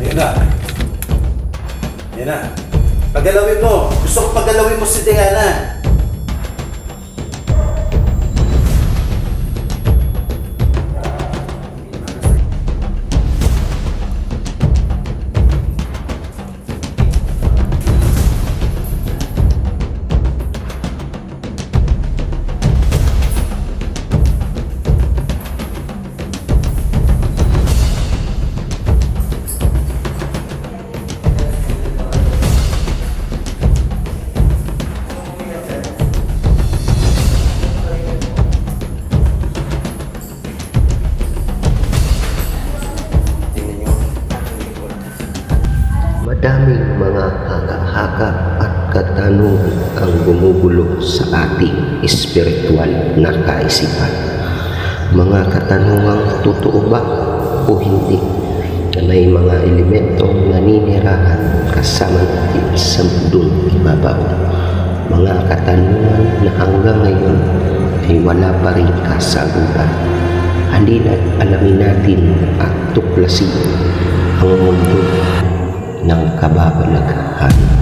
Ayun na. Ayun na. Pagalawin mo. Gusto ko pagalawin mo si Diana. Madaming mga haka-haka at katanungan ang gumugulo sa ating espiritual na kaisipan. Mga katanungang totoo ba o hindi na may mga elementong naninirahan kasama natin sa mundong ibabaw. Mga katanungan na hanggang ngayon ay wala pa rin kasagutan. Halina't alamin natin at tuklasin ang mundo ng kababalaghan.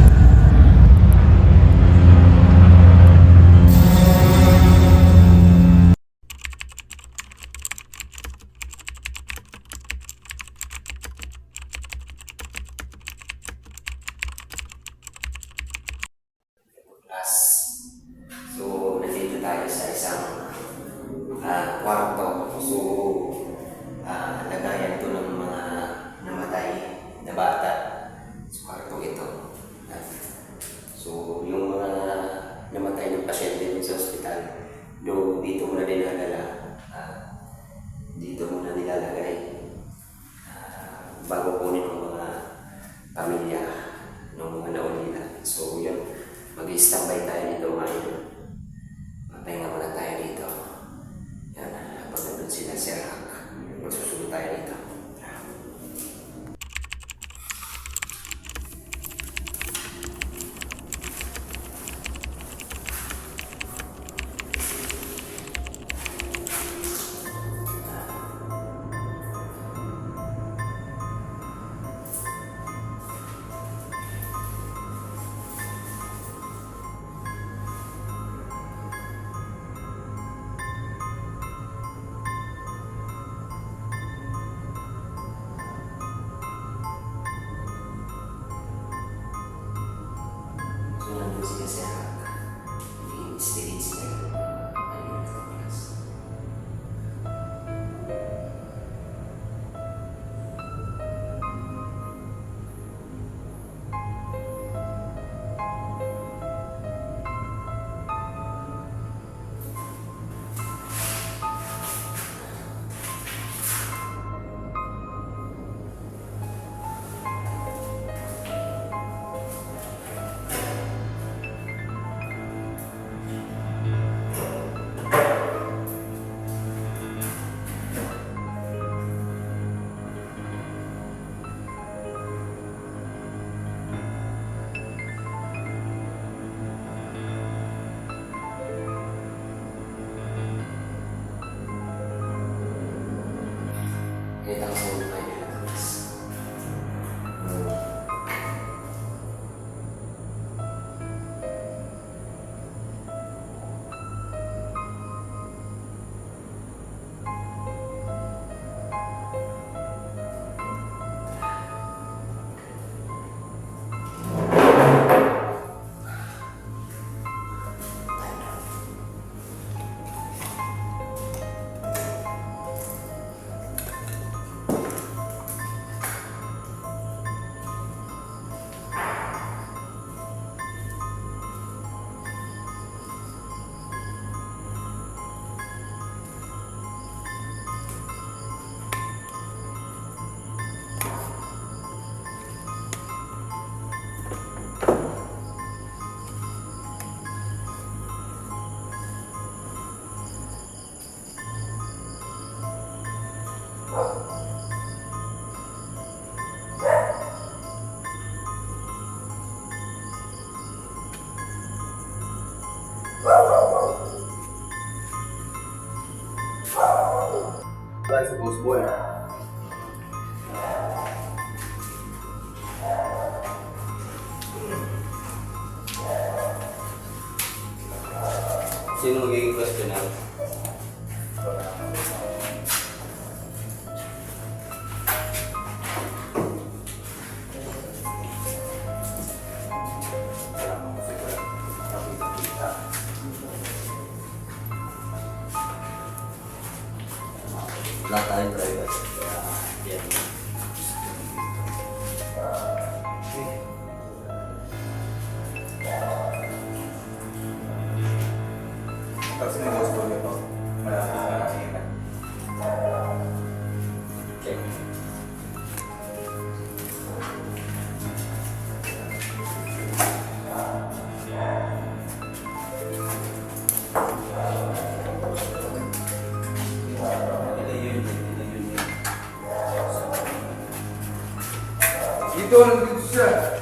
Wala sa Wala tayong driver. Kaya, Dito, nandito siya.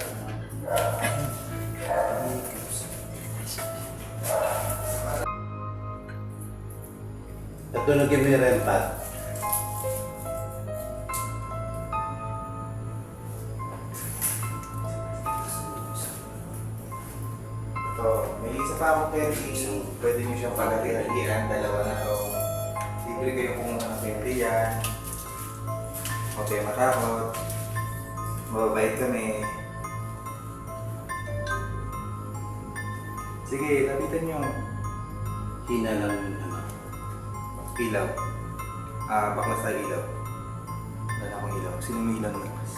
Yung REM pad. Ito, may isa pa akong candy. Pwede niyo siyang pagkatihan. Dalawa na to. Libre kayo kung ano candy yan. Huwag kayo matakot. Mababait kami. Sige, lapitan niyo. Hina lang yung ano. Ilaw. Ah, baklas tayo ilaw. Wala akong ilaw. Sino may ilaw na baklas?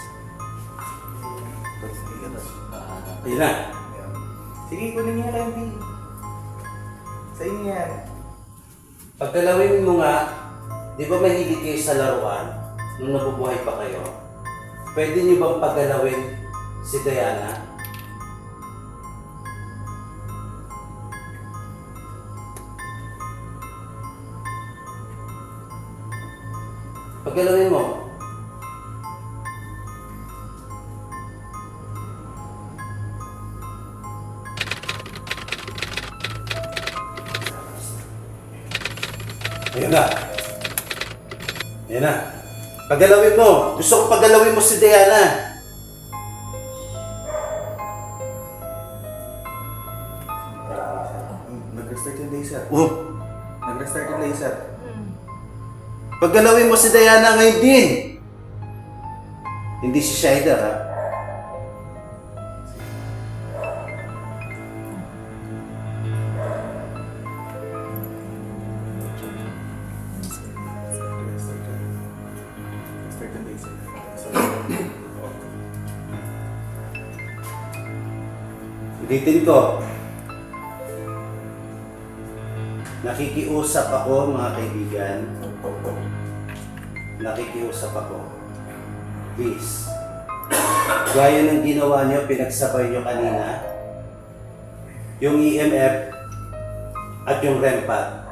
Tapos ilaw. Ayun na. Ayan. Sige, kunin niyo na candy. Sa inyo yan. Pagkalawin mo nga, di ba mahilig kayo sa laruan nung nabubuhay pa kayo? Pwede niyo bang paggalawin si Diana? Paggalawin Paggalawin mo. Gusto ko paggalawin mo si Diana. Nag-restart yung laser. Oh, Nag-restart yung laser. paggalawin mo si Diana ngayon din. Hindi si Shider, ha? Ko. Nakikiusap ako, mga kaibigan. Nakikiusap ako. Please. Gaya ng ginawa niyo, pinagsabay niyo kanina. Yung EMF at yung REM pad.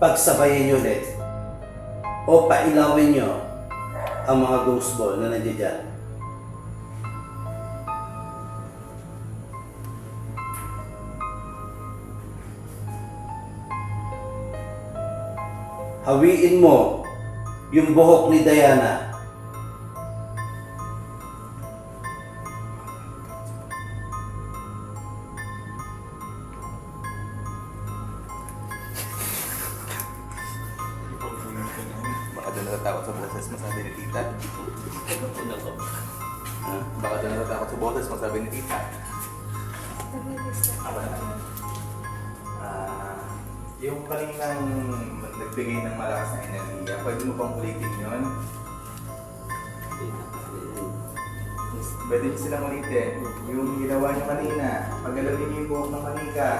Pagsabayin niyo ulit. O pailawin niyo ang mga ghost ball na nandiyan hawiin mo yung buhok ni Diana. Baka doon natatakot sa boses, masabi ni tita. Ha? Baka doon natatakot sa boses, masabi ni tita. Ako na. Ah, yung kaninang nagbigay ng malakas na enerhiya, pwede mo bang ulitin yun? Pwede niyo silang ulitin. Yung ginawa niyo kanina, paggalawin niyo yung buhok ng manika.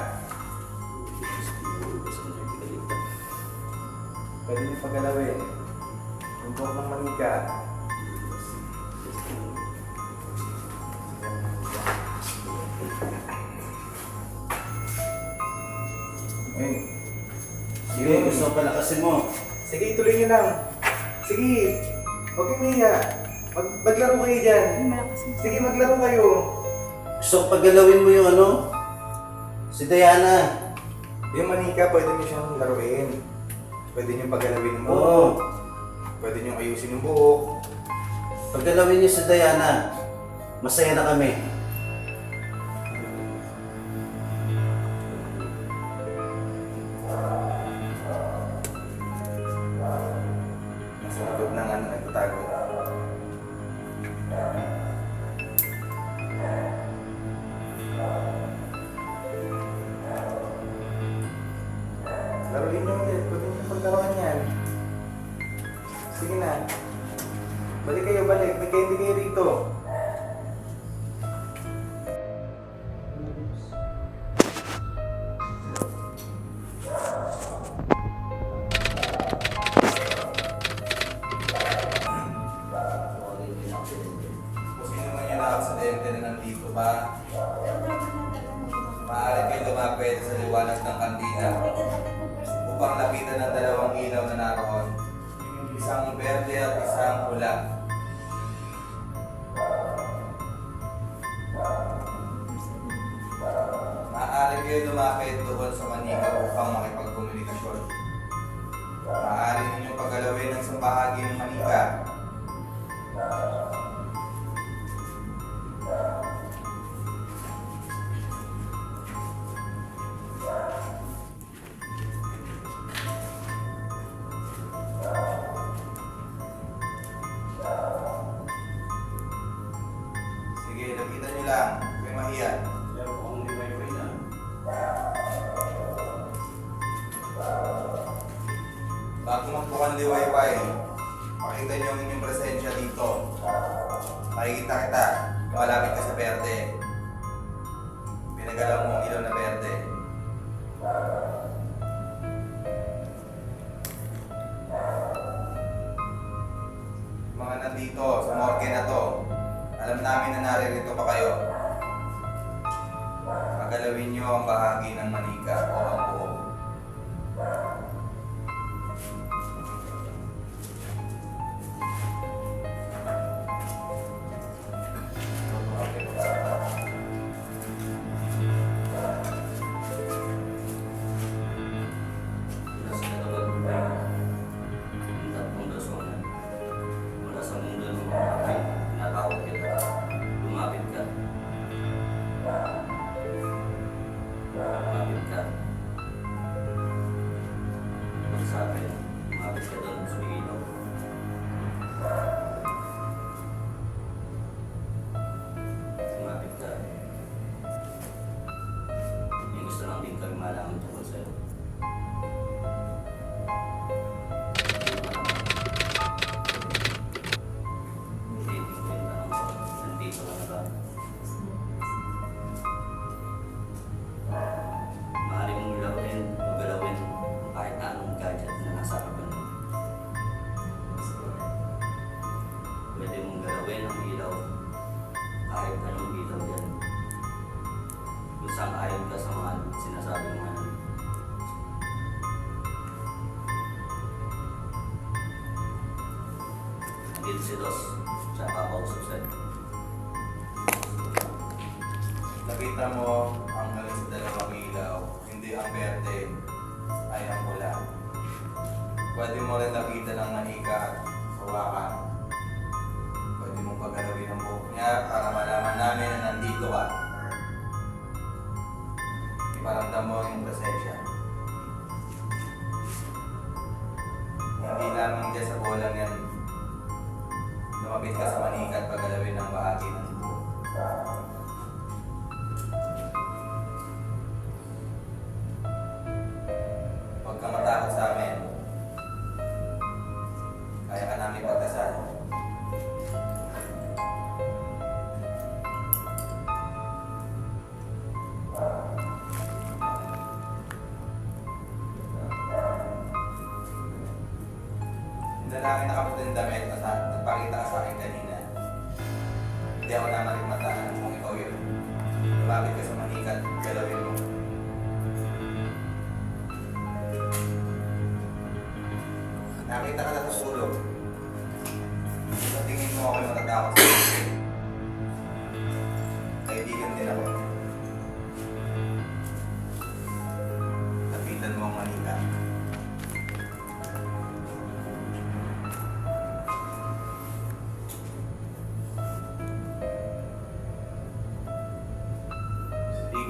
Pwede niyo paggalawin. Yung buhok ng manika. Ko palakasin mo. Sige, ituloy niyo lang. Sige. Huwag kayong. Mag maglaro kayo dyan. Sige, maglaro kayo. Gusto ko paggalawin mo yung ano? Si Diana. Yung manika, pwede niyo siyang laruin. Pwede niyo paggalawin buhok. Oo. Pwede niyo ayusin yung buhok. Paggalawin niyo si Diana. Masaya na kami. pagalawin nyo ang bahagi ng manika o ang buo. Làm. nakita mo ang galing sa dalawang ilaw, hindi ang berde ay ang pula. Pwede mo rin nakita ng manikat, hawakan. Pwede mong pagalawin ang buhok niya para malaman namin na nandito ka. Iparamdam mo yung presensya. Hindi lamang dyan sa kulang yan. Lumapit ka sa manikat pagalawin ang bahagi ng buhok. atentamente.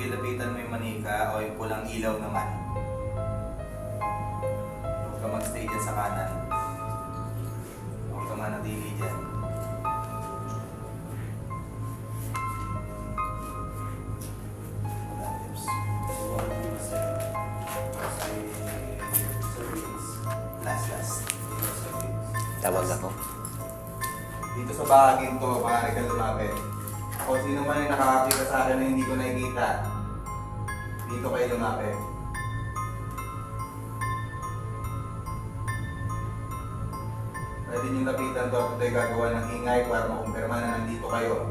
sige, lapitan mo yung manika o yung pulang ilaw naman. Huwag ka magstay dyan sa kanan. Huwag ka manatili dyan. Tawag ako. Dito sa bahagin ko, maaari ka lumapit. O sino man yung nakakakita sa akin na hindi ko nakikita, dito kayo lumapit. Pwede nyo lapitan to at ito'y gagawa ng ingay para makumpirma na nandito kayo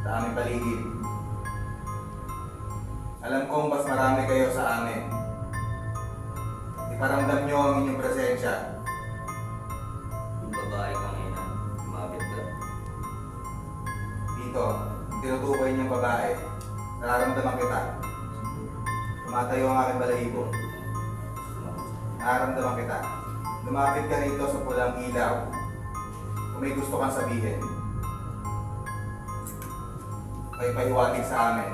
sa aming paligid. Alam kong mas marami kayo sa amin. Iparamdam nyo ang inyong presensya. Yung babae kanina, lumapit ka. Dito, tinutukoy niyang babae, nararamdaman kita. Tumatayo ang aking balahibo. Nararamdaman kita. Lumapit ka rito sa pulang ilaw. Kung may gusto kang sabihin, may pahiwatig sa amin.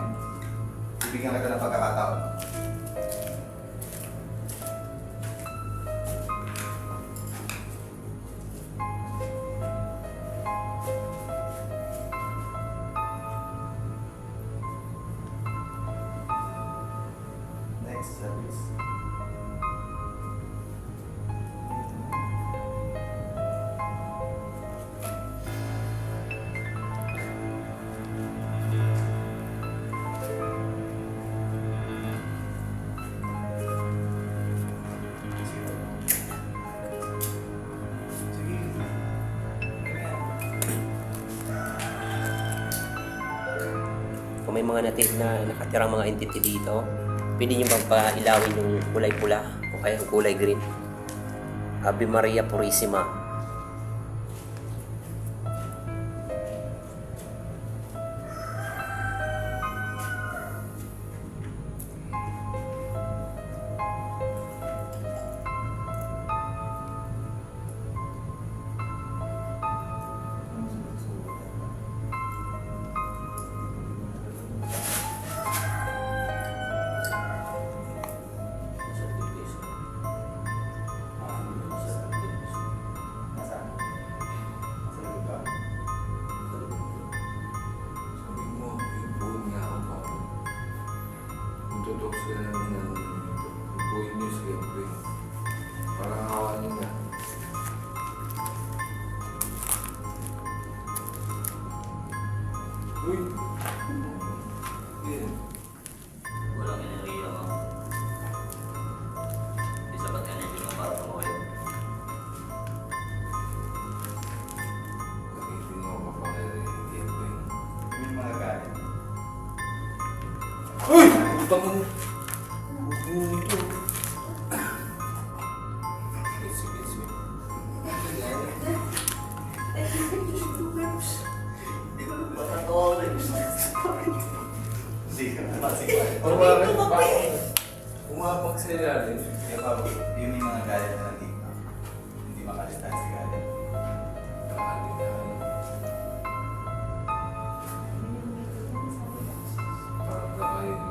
Bibigyan kita ng pagkakataon. Mga native na nakatirang mga entity dito, pwede nyo bang pailawin yung kulay pula o kaya yung kulay green? Ave Maria Purissima.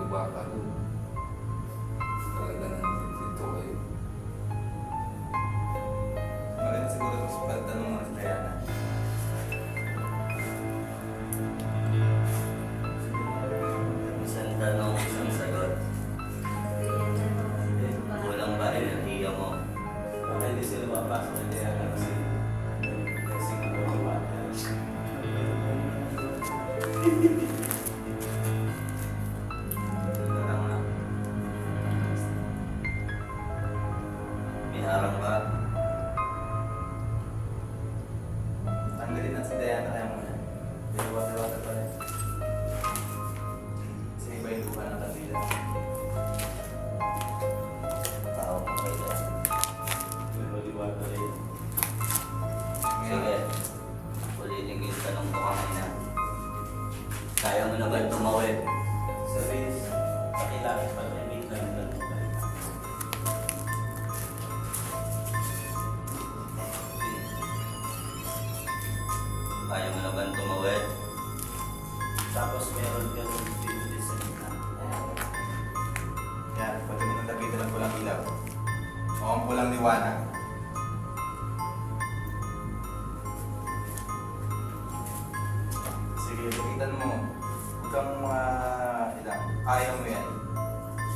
Na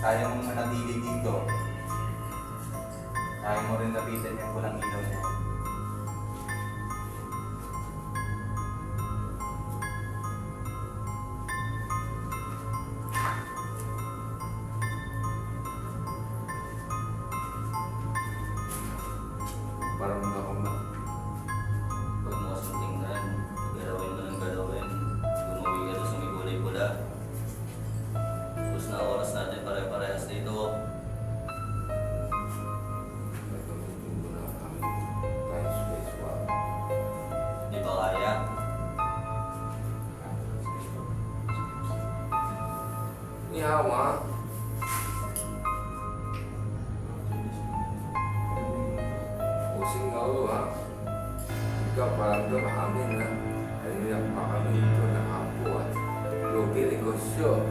Mo manatili dito. Kaya mo rin lapitan yung pulang ilaw niya. singaw, ha? Ikaw parang dumahamin, ha? Ay, nagpakamento ng apo at lugi negosyo.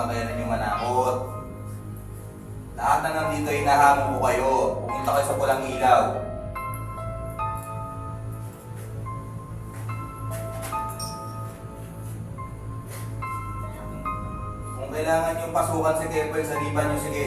kakayanan yung manakot. Lahat na nandito ay nahamon ko kayo. Pumunta kayo sa pulang ilaw. Kung kailangan yung pasukan si Kepo, saliban nyo sige.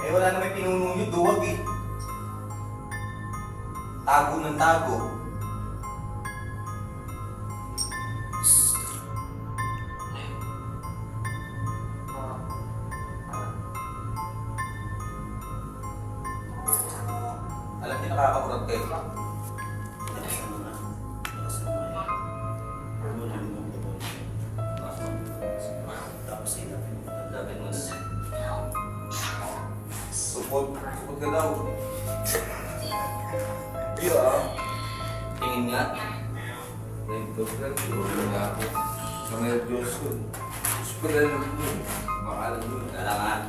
Eh wala na may pinuno nyo, duwag eh. Tago ng tago. Ada.